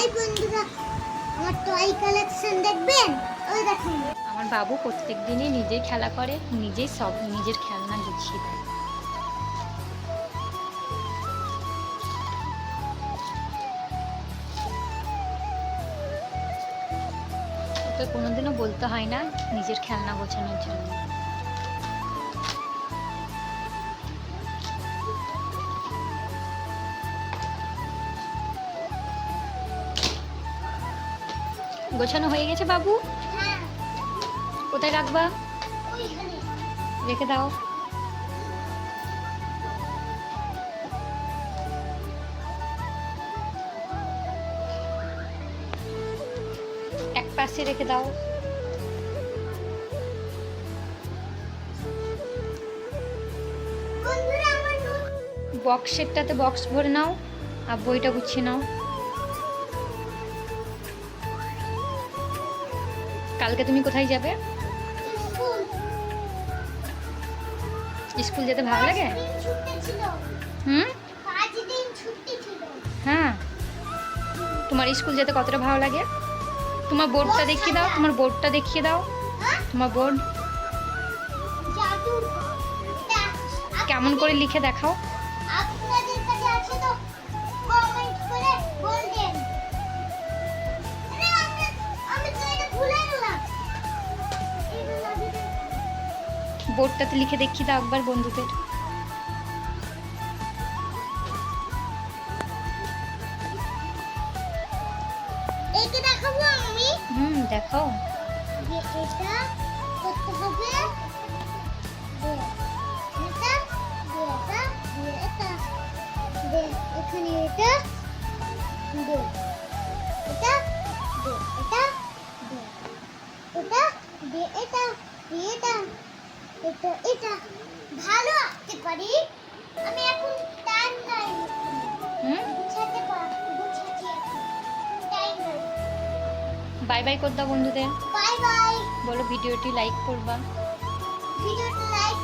High বন্ধুরা, আমার toy collection দেখবেন? ওই দেখুন। আমার বাবু প্রত্যেক দিনই নিজেই খেলা করে, নিজেই সব, নিজের খেলনা গুছিয়ে দেয়। কোনোদিনও বলতে হয় না নিজের খেলনা গোছানোর জন্য। গোছানো হয়ে গেছে বাবু? কোথায় রাখবা? রেখে দাও। এক পাশে রেখে দাও। নো- বক্সেরটাতে বক্স ভরে নাও আর বইটা গুছিয়ে নাও। কালকে তুমি কোথায় যাবে? স্কুল। যেতে ভালো লাগে? হুম? হ্যাঁ। তোমার স্কুল যেতে কতটা ভালো লাগে? তোমার বোর্ডটা দেখিয়ে দাও তোমার বোর্ডটা দেখিয়ে দাও। হ্যাঁ? তোমার বোর্ড। কেমন করে লিখে দেখাও। বোর্ডটাতে লিখে দেখি দাও একবার বন্ধুদের। হুম দেখাও। যে এটা করতে হবে। এটা এটা এটা এখানে এটা দে এটা দে এটা দে এটা দে এটা দে এটা। এটা এটা ভালো আঁকতে পারি। আমি এখন টাইম নাই হুম? গুছাতে পারি গুছাতে টাইম নাই বাই বাই করে দাও বন্ধুদের। বাই বাই বলো ভিডিওটি লাইক করবা। ভিডিওটি লাইক